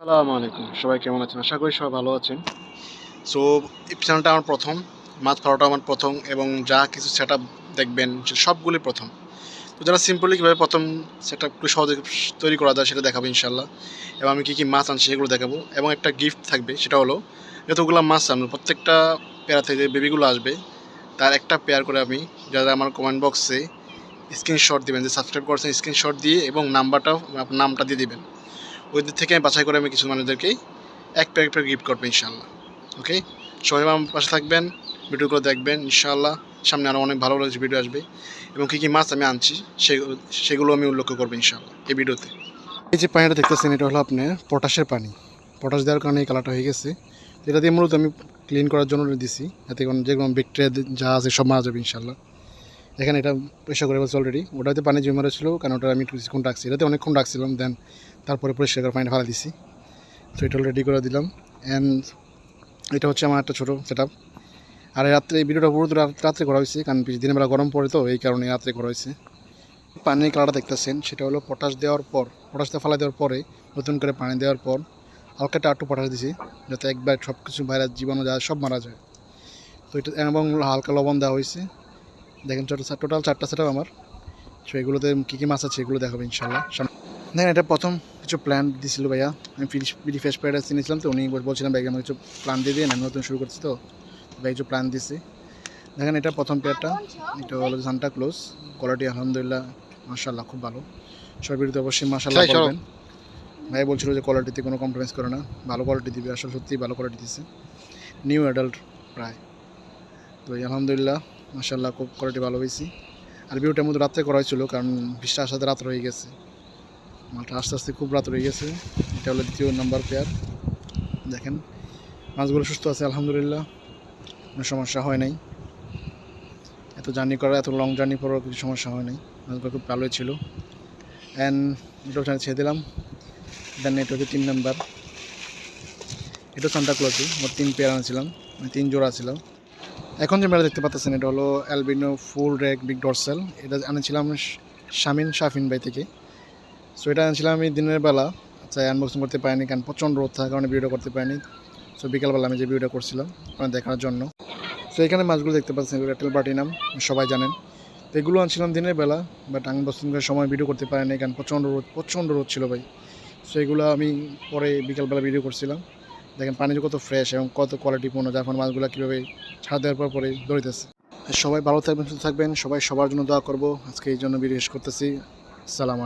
আসসালামু আলাইকুম। সবাই কেমন আছেন? আশা করি সবাই ভালো আছেন। সো চ্যানেলটা আমার প্রথম মাছ ধরাটা আমার প্রথম এবং যা কিছু সেট দেখবেন সবগুলি প্রথম। তো যারা সিম্পলি কীভাবে প্রথম সেট আপ সহজে তৈরি করা যায় সেটা দেখাবো ইনশাল্লাহ এবং আমি কী কী মাছ আনছি সেগুলো দেখাবো। এবং একটা গিফট থাকবে, সেটা হলো যতগুলো মাছ আনব, প্রত্যেকটা পেয়ার থেকে বেবিগুলো আসবে, তার একটা পেয়ার করে আমি, যারা আমার কমেন্ট বক্সে স্ক্রিনশট দিবেন, যে সাবস্ক্রাইব করছেন স্ক্রিনশট দিয়ে এবং নাম্বারটাও আপনার নামটা দিয়ে দিবেন। ওই দিক থেকে আমি বাছাই করে আমি কিছু মানুষদেরকেই এক প্যাকেট করে গিফট করব ইনশাল্লাহ ওকে সবাই আমার পাশে থাকবেন ভিডিওগুলো দেখবেন ইনশাল্লাহ সামনে আরও অনেক ভালো ভালো ভিডিও আসবে। এবং কী কী মাছ আমি আনছি সেগুলো সেগুলো আমি উল্লেখ করব ইনশাল্লাহ এই ভিডিওতে এই যে পানিটা দেখতেছেন, এটা হলো আপনার পটাশের পানি। পটাশ দেওয়ার কারণে এই কালারটা হয়ে গেছে। এটা দিয়ে মূলত আমি ক্লিন করার জন্য দিছি। যাতে কোনো যে কোনো ব্যাকটেরিয়া যা আছে সব মারা যাবে ইনশাল্লাহ এখানে এটা পরিষ্কার করে বলছে অলরেডি ওটাতে পানি জমে ছিল কারণ ওটা আমি কিছুক্ষণ রাখছি। এটাতে অনেকক্ষণ রাখছিলাম দেন তারপরে পরিষ্কার করে পানিটা ফেলা দিছি। তো এটা রেডি করে দিলাম। অ্যান্ড এটা হচ্ছে আমার একটা ছোটো সেট আর রাত্রে ভিডিওটা পুরো রাত- রাত্রে করা হয়েছে, কারণ দিনের বেলা গরম পড়ে তো, এই কারণে রাত্রে করা হয়েছে। পানির কালারটা দেখতেছেন, সেটা হলো পটাশ দেওয়ার পর পটাশটা ফেলা দেওয়ার পরে, নতুন করে পানি দেওয়ার পর, হালকা একটা আটটু পটাশ দিছি, যাতে একবার সব কিছু ভাইরাস জীবাণু যায় সব মারা যায়। তো এটা এবং হালকা লবণ দেওয়া হয়েছে। দেখেন টোটাল চারটা সেটাও আমার। সো এগুলোতে কী কী মাছ আছে এগুলো দেখাবো ইনশাল্লাহ দেখেন এটা প্রথম কিছু প্ল্যান দিয়েছিল ভাইয়া। আমি ফিনিশ বিডি ফেস প্যারাডাইস কিনেছিলাম তো উনি বল- বলছিলাম ব্যাগে আমার কিছু প্ল্যান দিয়ে দিন আমি নতুন শুরু করছি তো। ব্যাগে কিছু প্ল্যান দিছি। দেখেন এটা প্রথম পেয়ারটা এটা হলো সান্টা ক্লোজ কোয়ালিটি আলহামদুলিল্লাহ মাশাল্লাহ খুব ভালো। সব ভিডিওতে অবশ্যই মাশাল্লাহ ভাই বলছিল যে কোয়ালিটিতে কোনো কম্প্রোমাইজ করে না। ভালো কোয়ালিটি দিবে আসলে সত্যিই ভালো কোয়ালিটি দিচ্ছে নিউ অ্যাডাল্ট প্রায়। তো এই আলহামদুলিল্লাহ মাশাল্লাহ খুব কোয়ালিটি ভালো হয়েছি। আর ভিডিওটার মধ্যে রাত্রে করা হয়েছিল, কারণ বৃষ্টি আসাতে রাত রয়ে গেছে। মালটা আস্তে আস্তে খুব রাত রয়ে গেছে। এটা হলো দ্বিতীয় নাম্বার পেয়ার দেখেন, মাছগুলো সুস্থ আছে, আলহামদুলিল্লাহ। কোনো সমস্যা হয় নাই। এত জার্নি করা এত লং জার্নি করার কিছু সমস্যা হয় নাই। মাছগুলো খুব ভালোই ছিল। অ্যান্ড এটা ছেড়ে দিলাম। দেন এটা হচ্ছে তিন নাম্বার। এটা সান্টা ক্লজে মোট তিন পেয়ার আনছিলাম। মানে তিন জোড়া ছিল। এখন যে মেলা দেখতে পাচ্ছেন, এটা হলো অ্যালবিনো ফুল রেক বিগ ডরসেল এটা আনেছিলাম শামিন শাফিন ভাই থেকে। সো এটা আনেছিলাম আমি দিনের বেলা। আচ্ছা আনবক্সিং করতে পারিনি, কারণ প্রচণ্ড রোদ থাকার কারণে ভিডিও করতে পারিনি। সো বিকালবেলা আমি যে ভিডিওটা করছিলাম ওখানে দেখার জন্য। সো এখানে মাছগুলো দেখতে পাচ্ছেন এগুলো বাটি নাম, সবাই জানেন। তো এগুলো আনছিলাম দিনের বেলা বাট আনবক্সিং করার সময় ভিডিও করতে পারিনি, কারণ প্রচণ্ড রোদ প্রচণ্ড রোদ ছিল ভাই। সো এগুলো আমি পরে বিকালবেলা ভিডিও করছিলাম। দেখেন পানি কত ফ্রেশ এবং কত কোয়ালিটিপূর্ণ ফলে মাছগুলো কীভাবে ছাড় দেওয়ার পর পরে দৌড়িতেছে সবাই ভালো থাকবেন, সুস্থ থাকবেন, সবাই সবার জন্য দোয়া করব। আজকে এই জন্য বিশেষ করতেছি। সালাম